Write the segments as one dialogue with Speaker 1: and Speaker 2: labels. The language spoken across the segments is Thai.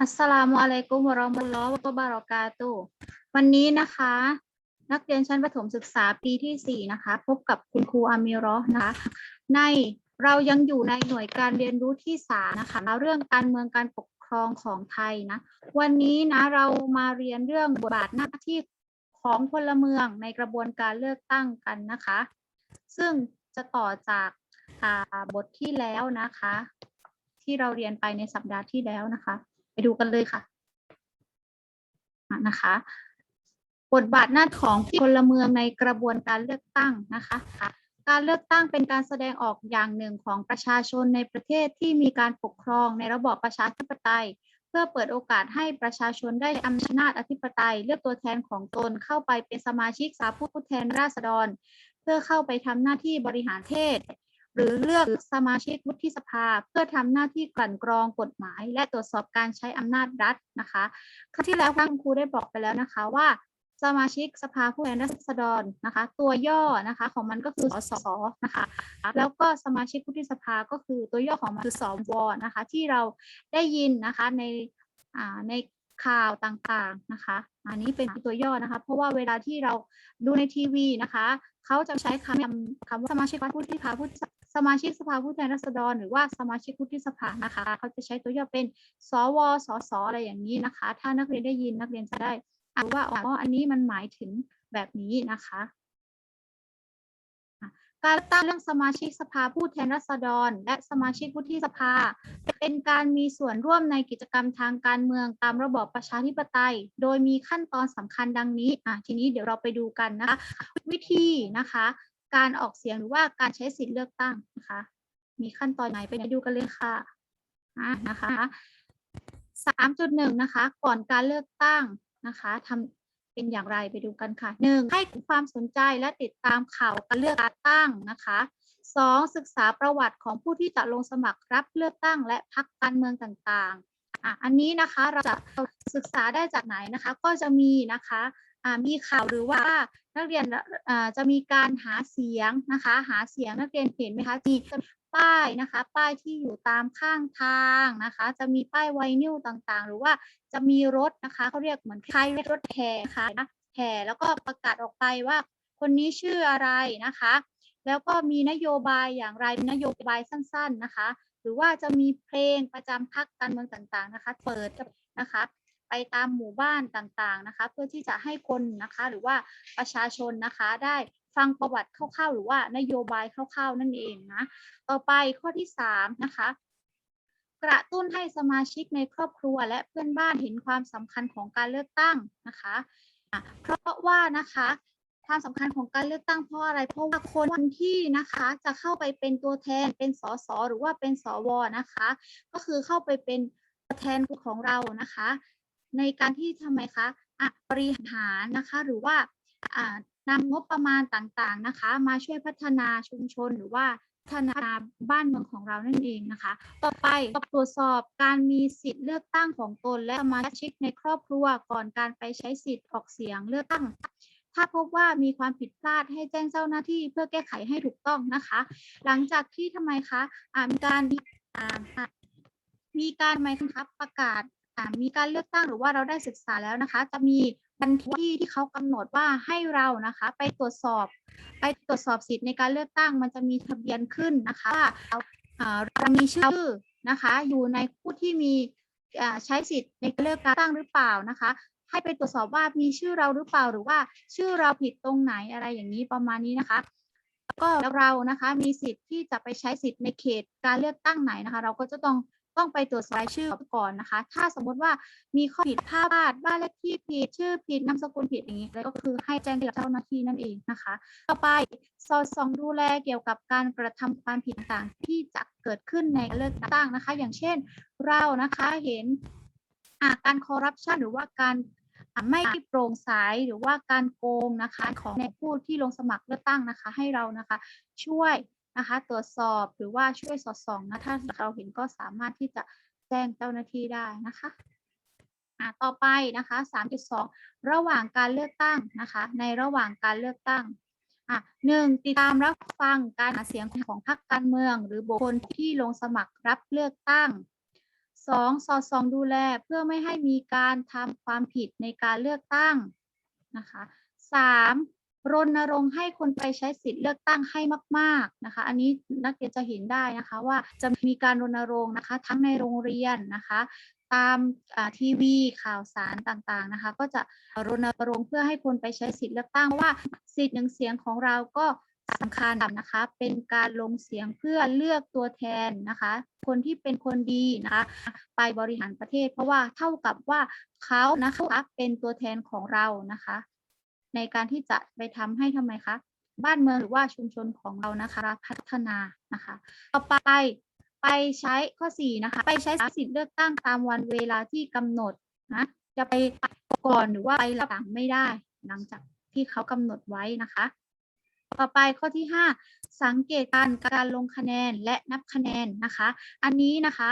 Speaker 1: อัสสลามุอะลัยกุมวะเราะมุลลอฮ์วะบารอกาตุวันนี้นะคะ นักเรียนชั้นประถมศึกษาปีที่ 4 นะคะ พบกับคุณครูอามิราะห์นะคะ ในเรายังอยู่ในหน่วยการเรียนรู้ที่สามนะคะเรื่องการเมืองการปกครองของไทยนะ วันนี้นะเรามาเรียนเรื่องบทบาทหน้าที่ของพลเมืองในกระบวนการเลือกตั้งกันนะคะ ซึ่งจะต่อจากบทที่แล้วนะคะ ที่เราเรียนไปในสัปดาห์ที่แล้วนะคะ ไปดูกันเลยค่ะนะคะบทบาทหน้าของพลเมืองในกระบวนการเลือกตั้งนะคะ การเลือกตั้งเป็นการแสดงออกอย่างหนึ่งของประชาชนในประเทศที่มีการปกครองในระบอบประชาธิปไตย เพื่อเปิดโอกาสให้ประชาชนได้อำนาจอธิปไตย เลือกตัวแทนของตนเข้าไปเป็นสมาชิกสภาผู้แทนราษฎร เพื่อเข้าไปทำหน้าที่บริหารประเทศ หรือเลือกสมาชิกวุฒิสภา เพื่อทำหน้าที่กลั่นกรองกฎหมาย และตรวจสอบการใช้อำนาจรัฐนะคะครั้งที่แล้วคุณครูได้บอกไปแล้วนะคะว่าสมาชิกสภาผู้แทนราษฎรนะคะ ตัวย่อนะคะของมันก็คือสสนะคะ แล้วก็สมาชิกวุฒิสภาก็คือตัวย่อของมันคือสวนะคะ ที่เราได้ยินนะคะในในข่าวต่างๆนะคะ อันนี้เป็นตัวย่อนะคะ เพราะว่าเวลาที่เราดูในทีวีนะคะ เขาจะใช้คำคำว่าสมาชิกวุฒิสภาผู้ส มาชิกสภาผู้แทนราษฎร หรือว่าสมาชิกวุฒิสภานะคะ เขาจะใช้ตัวย่อเป็น สว สส อะไรอย่างนี้นะคะ ถ้านักเรียนได้ยินนักเรียนจะได้อ่านว่าอ๋ออันนี้มันหมายถึงแบบนี้นะคะการตั้งเรื่องสมาชิกสภาผู้แทนราษฎร และสมาชิกวุฒิสภา เป็นการมีส่วนร่วมในกิจกรรมทางการเมืองตามระบอบประชาธิปไตย โดยมีขั้นตอนสำคัญดังนี้อะทีนี้เดี๋ยวเราไปดูกันนะคะ วิธีนะคะ การออกเสียงหรือว่าการใช้สิทธิ์เลือกตั้งนะคะ มีขั้นตอนไหนไปดูกันเลยค่ะอะนะคะสามจุดหนึ่งนะคะ ก่อนการเลือกตั้งนะคะทำเป็นอย่างไรไปดูกันค่ะหนึ่งให้ความสนใจและติดตามข่าวการเลือกตั้งนะคะสองศึกษาประวัติของผู้ที่จะลงสมัครรับเลือกตั้งและพรรคการเมืองต่างๆอะอันนี้นะคะเราจะศึกษาได้จากไหนนะคะ ก็จะมีนะคะ มีข่าวหรือว่านักเรียนจะมีการหาเสียงนะคะ หาเสียงนักเรียนเห็นไหมคะมีป้ายนะคะ ป้ายที่อยู่ตามข้างทางนะคะ จะมีป้ายไวนิลต่างๆ หรือว่าจะมีรถนะคะเขาเรียกเหมือนคล้ายรถแห่ค่ะแห่แล้วก็ประกาศออกไปว่าคนนี้ชื่ออะไรนะคะ แล้วก็มีนโยบายอย่างไรนโยบายสั้น ๆนะคะ หรือว่าจะมีเพลงประจำพรรคการเมืองต่างๆนะคะ เปิดนะคะ ไปตามหมู่บ้านต่างๆนะคะ เพื่อที่จะให้คนนะคะหรือว่าประชาชนนะคะได้ฟังประวัติคร่าวๆ หรือว่านโยบายคร่าวๆ นั่นเองนะ ต่อไปข้อที่สามนะคะกระตุ้นให้สมาชิกในครอบครัวและเพื่อนบ้านเห็นความสำคัญของการเลือกตั้งนะคะ เพราะว่านะคะความสำคัญของการเลือกตั้งเพราะอะไร เพราะว่าคนที่นะคะจะเข้าไปเป็นตัวแทนเป็นสสหรือว่าเป็นสวนะคะ ก็คือเข้าไปเป็นตัวแทนของเรานะคะ ในการที่ทำไมคะะบริหารนะคะหรือว่าอ่านำงบประมาณต่างๆนะคะ มาช่วยพัฒนาชุมชนหรือว่าพัฒนาบ้านเมืองของเรานั่นเองนะคะ ต่อไปตรวจสอบการมีสิทธิ์เลือกตั้งของตน และสมาชิกในครอบครัวก่อนการไปใช้สิทธิ์ออกเสียงเลือกตั้ง ถ้าพบว่ามีความผิดพลาดให้แจ้งเจ้าหน้าที่เพื่อแก้ไขให้ถูกต้องนะคะ หลังจากที่ทำไมคะมีการมีการไหมครับประกาศ มีการเลือกตั้งหรือว่าเราได้ศึกษาแล้วนะคะ จะมีบันที่ที่เขากำหนดว่าให้เรานะคะ ไปตรวจสอบ ไปตรวจสอบสิทธิ์ในการเลือกตั้ง มันจะมีทะเบียนขึ้นนะคะว่าเรามีชื่อนะคะ อยู่ในผู้ที่มีใช้สิทธิ์ในการเลือกตั้งหรือเปล่านะคะ ให้ไปตรวจสอบว่ามีชื่อเราหรือเปล่า หรือว่าชื่อเราผิดตรงไหนอะไรอย่างนี้ประมาณนี้นะคะก็เรานะคะมีสิทธิ์ที่จะไปใช้สิทธิ์ในเขตการเลือกตั้งไหนนะคะ เราก็จะต้อง ต้องไปตรวจสอบรายชื่อก่อนนะคะ ถ้าสมมติว่ามีข้อผิดพลาดบ้านเลขที่ผิดชื่อผิดนามสกุลผิดอย่างนี้ก็คือให้แจ้งกับเจ้าหน้าที่นั่นเองนะคะ ต่อไปสอดส่องดูแลเกี่ยวกับการกระทำความผิดต่างที่จะเกิดขึ้นในเลือกตั้งนะคะ อย่างเช่นเรานะคะเห็นการคอร์รัปชันหรือว่าการไม่โปร่งใสหรือว่าการโกงนะคะของในผู้ที่ลงสมัครเลือกตั้งนะคะ ให้เรานะคะ ช่วย นะคะ ตรวจสอบหรือว่าช่วยสอดส่องนะถ้าเราเห็นก็สามารถที่จะแจ้งเจ้าหน้าที่ได้นะคะอ่าต่อไปนะคะ 3.2 ระหว่างการเลือกตั้งนะคะ ในระหว่างการเลือกตั้งอะหนึ่งติดตามรับฟังการหาเสียงของพรรคการเมือง หรือบุคคลที่ลงสมัครรับเลือกตั้งสองสอดส่องดูแลเพื่อไม่ให้มีการทำความผิดในการเลือกตั้งนะคะสาม รณรงค์ให้คนไปใช้สิทธิ์เลือกตั้งให้มากๆนะคะ อันนี้นักเรียนจะเห็นได้นะคะว่าจะมีการรณรงค์นะคะทั้งในโรงเรียนนะคะตามทีวีข่าวสารต่างๆนะคะ ก็จะรณรงค์เพื่อให้คนไปใช้สิทธิ์เลือกตั้งว่าสิทธิ์หนึ่งเสียงของเราก็สำคัญนะคะ เป็นการลงเสียงเพื่อเลือกตัวแทนนะคะ คนที่เป็นคนดีนะคะ ไปบริหารประเทศ เพราะว่าเท่ากับว่าเขานะคะเป็นตัวแทนของเรานะคะ ในการที่จะไปทำให้ทำไมคะ บ้านเมืองหรือว่าชุมชนของเรานะคะพัฒนานะคะ ต่อไปไปใช้ข้อ4นะคะ ไปใช้สิทธิ์เลือกตั้งตามวันเวลาที่กำหนดนะจะไปก่อนหรือว่าไปหลังไม่ได้ หลังจากที่เขากำหนดไว้นะคะ ต่อไปข้อที่ 5 สังเกตการการลงคะแนนและนับคะแนนนะคะ อันนี้นะคะ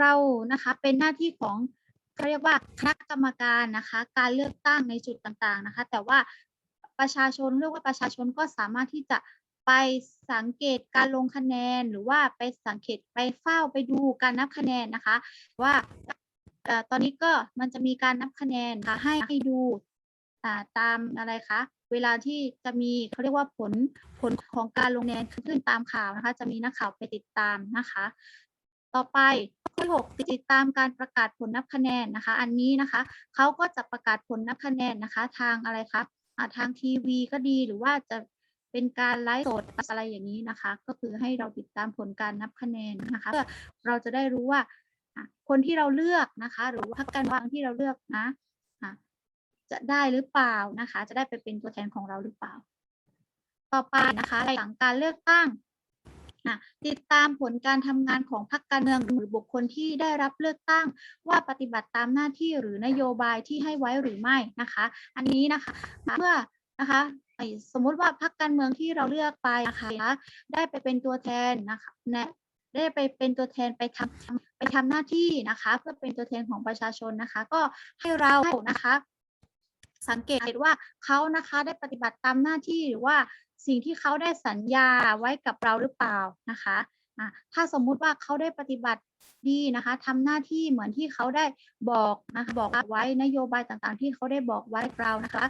Speaker 1: เรานะคะเป็นหน้าที่ของ เขาเรียกว่าคณะกรรมการนะคะ การเลือกตั้งในจุดต่างๆนะคะ แต่ว่าประชาชนเรียกว่าประชาชนก็สามารถที่จะไปสังเกตการลงคะแนนหรือว่าไปสังเกตไปเฝ้าไปดูการนับคะแนนนะคะ ว่าเอ่อตอนนี้ก็มันจะมีการนับคะแนนค่ะให้ให้ดูตามอะไรคะเวลาที่จะมีเขาเรียกว่าผลผลของการลงคะแนนขึ้นตามข่าวนะคะ จะมีนักข่าวไปติดตามนะคะ ต่อไป ข้อที่หกติดตามการประกาศผลนับคะแนนนะคะ อันนี้นะคะเขาก็จะประกาศผลนับคะแนนนะคะ ทางอะไรคะอ่าทางทีวีก็ดีหรือว่าจะเป็นการไลฟ์สดอะไรอย่างนี้นะคะ ก็คือให้เราติดตามผลการนับคะแนนนะคะเพื่อเราจะได้รู้ว่าคนที่เราเลือกนะคะ หรือว่าพรรคการเมืองที่เราเลือกนะจะได้หรือเปล่านะคะ จะได้ไปเป็นตัวแทนของเราหรือเปล่า ต่อไปนะคะหลังการเลือกตั้ง อะติดตามผลการทำงานของพรรคการเมืองหรือบุคคลที่ได้รับเลือกตั้ง ว่าปฏิบัติตามหน้าที่หรือนโยบายที่ให้ไว้หรือไม่นะคะ อันนี้นะคะเมื่อนะคะสมมุติว่าพรรคการเมืองที่เราเลือกไปนะคะได้ไปเป็นตัวแทนนะคะนะได้ไปเป็นตัวแทนไปทำไปทำหน้าที่นะคะ เพื่อเป็นตัวแทนของประชาชนนะคะ ก็ให้เรานะคะ สังเกตว่าเขานะคะได้ปฏิบัติตามหน้าที่หรือว่าสิ่งที่เขาได้สัญญาไว้กับเราหรือเปล่านะคะอะถ้าสมมุติว่าเขาได้ปฏิบัติดีนะคะทำหน้าที่เหมือนที่เขาได้บอกนะคะบอกไว้นโยบายต่างๆ ที่เขาได้บอกไว้กับเรานะคะ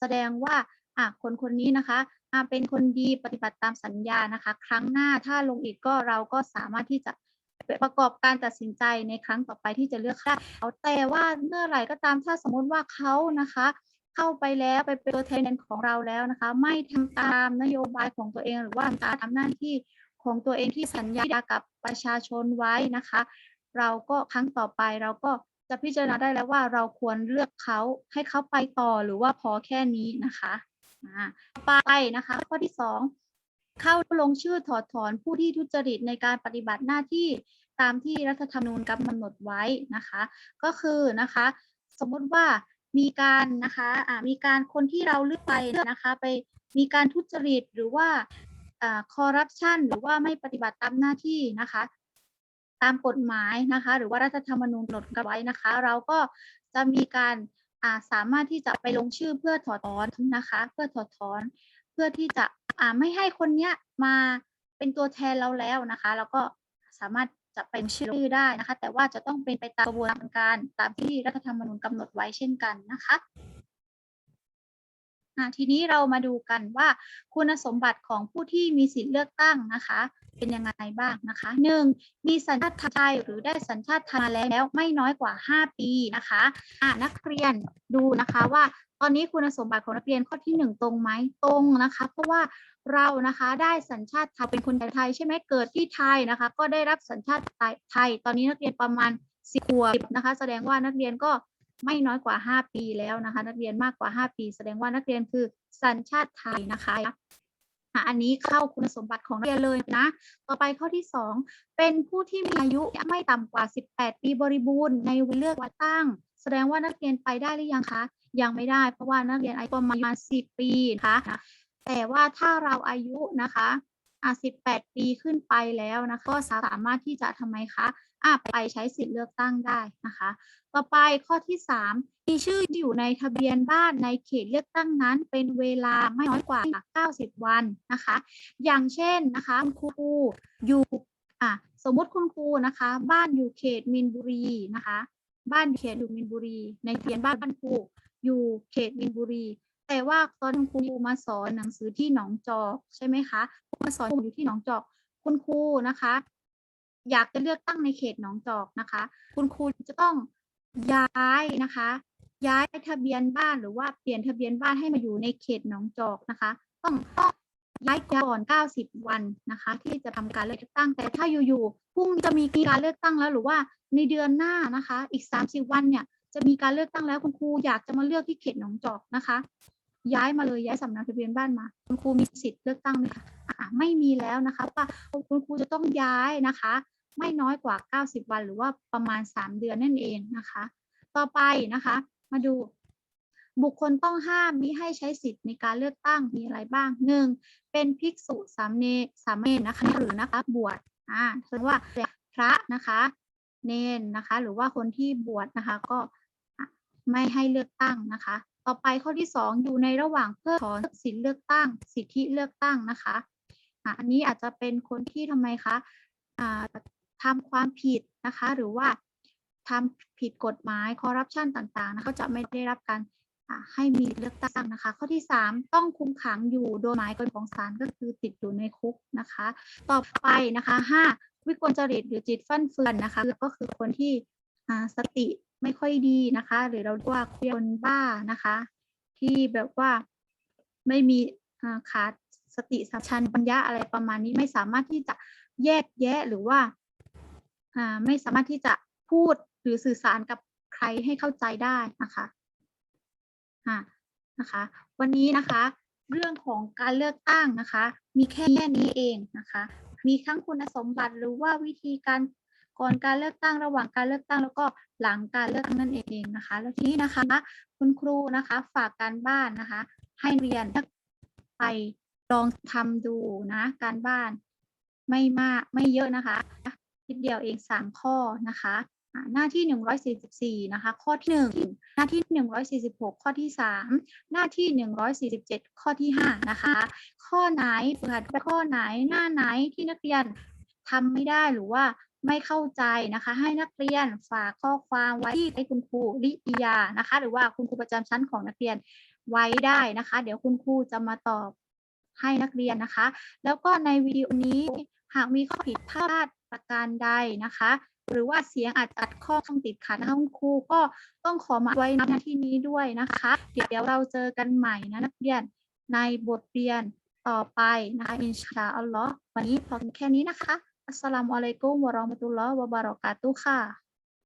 Speaker 1: แสดงว่าอะคนคนนี้นะคะอะเป็นคนดีปฏิบัติตามสัญญานะคะ ครั้งหน้าถ้าลงอีกก็เราก็สามารถที่จะประกอบการตัดสินใจในครั้งต่อไปที่จะเลือกได้แต่ว่าเมื่อไหร่ก็ตามถ้าสมมุติว่าเขานะคะ เข้าไปแล้วไปเป็นตัวแทนของเราแล้วนะคะ ไม่ทำตามนโยบายของตัวเองหรือว่าตามหน้าที่ของตัวเองที่สัญญากับประชาชนไว้นะคะ เราก็ครั้งต่อไปเราก็จะพิจารณาได้แล้วว่าเราควรเลือกเขาให้เขาไปต่อหรือว่าพอแค่นี้นะคะอ่าต่อไปนะคะ ข้อที่สองเข้าลงชื่อถอดถอนผู้ที่ทุจริตในการปฏิบัติหน้าที่ตามที่รัฐธรรมนูญกำหนดไว้นะคะ ก็คือนะคะ สมมติว่า มีการนะคะอ่ามีการคนที่เราเลือกไปนะคะไปมีการทุจริตหรือว่าอ่าคอร์รัปชันหรือว่าไม่ปฏิบัติตามหน้าที่นะคะ ตามกฎหมายนะคะ หรือว่ารัฐธรรมนูญกำหนดไว้นะคะ เราก็จะมีการอ่าสามารถที่จะไปลงชื่อเพื่อถอดถอนนะคะ เพื่อถอดถอนเพื่อที่จะอ่าไม่ให้คนเนี้ยมาเป็นตัวแทนเราแล้วนะคะ แล้วก็สามารถ จะเป็นชื่อได้นะคะ แต่ว่าจะต้องเป็นไปตามกระบวนการตามที่รัฐธรรมนูญกำหนดไว้เช่นกันนะคะ ทีนี้เรามาดูกันว่าคุณสมบัติของผู้ที่มีสิทธิเลือกตั้งนะคะ เป็นยังไงบ้างนะคะหนึ่งมีสัญชาติไทยหรือได้สัญชาติไทยแล้วไม่น้อยกว่า 5 ปีนะคะอ่านักเรียนดูนะคะว่าตอนนี้คุณสมบัติของนักเรียนข้อที่หนึ่งตรงไหมตรงนะคะ เพราะว่าเรานะคะได้สัญชาติไทยเป็นคนไทยใช่ไหมเกิดที่ไทยนะคะ ก็ได้รับสัญชาติไทย ตอนนี้นักเรียนประมาณสิบขวบนะคะ แสดงว่านักเรียนก็ ไม่น้อยกว่า 5 ปีแล้วนะคะ นักเรียนมากกว่า 5 ปี แสดงว่านักเรียนคือสัญชาติไทยนะคะอันนี้เข้าคุณสมบัติของนักเรียนเลยนะ ต่อไปข้อที่ 2 เป็นผู้ที่มีอายุไม่ต่ำกว่า 18 ปีบริบูรณ์ในวันเลือกวัดตั้ง แสดงว่านักเรียนไปได้หรือยังคะ ยังไม่ได้ เพราะว่านักเรียนอายุประมาณ 10 ปีนะคะ แต่ว่าถ้าเราอายุนะคะอะ18 ปีขึ้นไปแล้วนะคะก็สามารถที่จะทำไมคะ อะไปใช้สิทธิ์เลือกตั้งได้นะคะ ต่อไปข้อที่ 3 มีชื่ออยู่ในทะเบียนบ้านในเขตเลือกตั้งนั้น เป็นเวลาไม่น้อยกว่า 90 วันนะคะ อย่างเช่นนะคะคุณครูอยู่อะสมมติคุณครูนะคะ บ้านอยู่เขตมีนบุรีนะคะ บ้านเขตอยู่มีนบุรี ในทะเบียนบ้านบ้านครูอยู่เขตมีนบุรี แต่ว่าตอนคุณครูมาสอนหนังสือที่หนองจอกใช่ไหมคะมาสอนอยู่ที่หนองจอกคุณครูนะคะ อยากจะเลือกตั้งในเขตหนองจอกนะคะ คุณครูจะต้องย้ายนะคะ ย้ายทะเบียนบ้านหรือว่าเปลี่ยนทะเบียนบ้านให้มาอยู่ในเขตหนองจอกนะคะ ต้องต้องย้ายก่อน 90 วันนะคะ ที่จะทำการเลือกตั้ง แต่ถ้าอยู่ๆพรุ่งจะมีการเลือกตั้งแล้วหรือว่าในเดือนหน้านะคะ อีก 30 วันเนี่ยจะมีการเลือกตั้งแล้วคุณครูอยากจะมาเลือกที่เขตหนองจอกนะคะ ย้ายมาเลยย้ายสำนักทะเบียนบ้านมา คุณครูมีสิทธิ์เลือกตั้งไหมคะะไม่มีแล้วนะคะว่าคุณครูจะต้องย้ายนะคะ ไม่น้อยกว่า 90 วัน หรือว่าประมาณ 3 เดือนนั่นเองนะคะ ต่อไปนะคะ มาดูบุคคลต้องห้ามมิให้ใช้สิทธิ์ในการเลือกตั้งมีอะไรบ้างหนึ่งเป็นภิกษุสามเณรสามเณรนะคะหรือนะคะบวชอ่าแสดงว่าพระนะคะ เนนนะคะ หรือว่าคนที่บวชนะคะ ก็ไม่ให้เลือกตั้งนะคะ ต่อไปข้อที่สองอยู่ในระหว่างเพื่อถอนสิทธิเลือกตั้ง สิทธิเลือกตั้งนะคะอะอันนี้อาจจะเป็นคนที่ทำไมคะอ่า ทำความผิดนะคะ หรือว่าทำผิดกฎหมายคอร์รัปชันต่างๆนะก็จะไม่ได้รับการให้มีเลือกตั้งนะคะ ข้อที่ 3 ต้องคุมขังอยู่โดยหมายกฎของศาลก็คือติดอยู่ในคุกนะคะ ต่อไปนะคะ 5 วิกลจริตหรือจิตฟั่นเฟือนนะคะก็คือคนที่สติไม่ค่อยดีนะคะ หรือเราเรียกว่าคนบ้านะคะ ที่แบบว่าไม่มีขาดสติสัมชัญปัญญาอะไรประมาณนี้ไม่สามารถที่จะแยกแยะหรือว่า ไม่สามารถที่จะพูดหรือสื่อสารกับใครให้เข้าใจได้นะคะนะคะ วันนี้นะคะ เรื่องของการเลือกตั้งนะคะ มีแค่นี้เองนะคะ มีทั้งคุณสมบัติหรือว่าวิธีการก่อนการเลือกตั้งระหว่างการเลือกตั้งแล้วก็หลังการเลือกตั้งนั่นเองนะคะ แล้วทีนี้นะคะ คุณครูนะคะฝากการบ้านนะคะ ให้เรียนไปลองทำดูนะ การบ้านไม่มากไม่เยอะนะคะ เดียวเองสามข้อนะคะหน้าที่ 144 นะคะ ข้อที่1หน้าที่ 146 ข้อที่ 3 หน้าที่ 147 ข้อที่ 5 นะคะ ข้อไหนฝึกหัดข้อไหนหน้าไหนที่นักเรียนทำไม่ได้หรือว่าไม่เข้าใจนะคะ ให้นักเรียนฝากข้อความไว้ที่ให้คุณครูลิยานะคะ หรือว่าคุณครูประจำชั้นของนักเรียนไว้ได้นะคะ เดี๋ยวคุณครูจะมาตอบให้นักเรียนนะคะ แล้วก็ในวิดีโอนี้หากมีข้อผิดพลาด ประการใดนะคะ หรือว่าเสียงอาจตัดข้อต้องติดขัดนะคะคุณครูก็ต้องขอมาไว้ในที่นี้ด้วยนะคะ เดี๋ยวเราเจอกันใหม่นะนักเรียนในบทเรียนต่อไปนะคะอินชาอัลลอฮ์วันนี้พอแค่นี้นะคะอัสสลามุอะลัยกุมวะรอมะตุลลอฮ์วะบารอกาตุค่ะ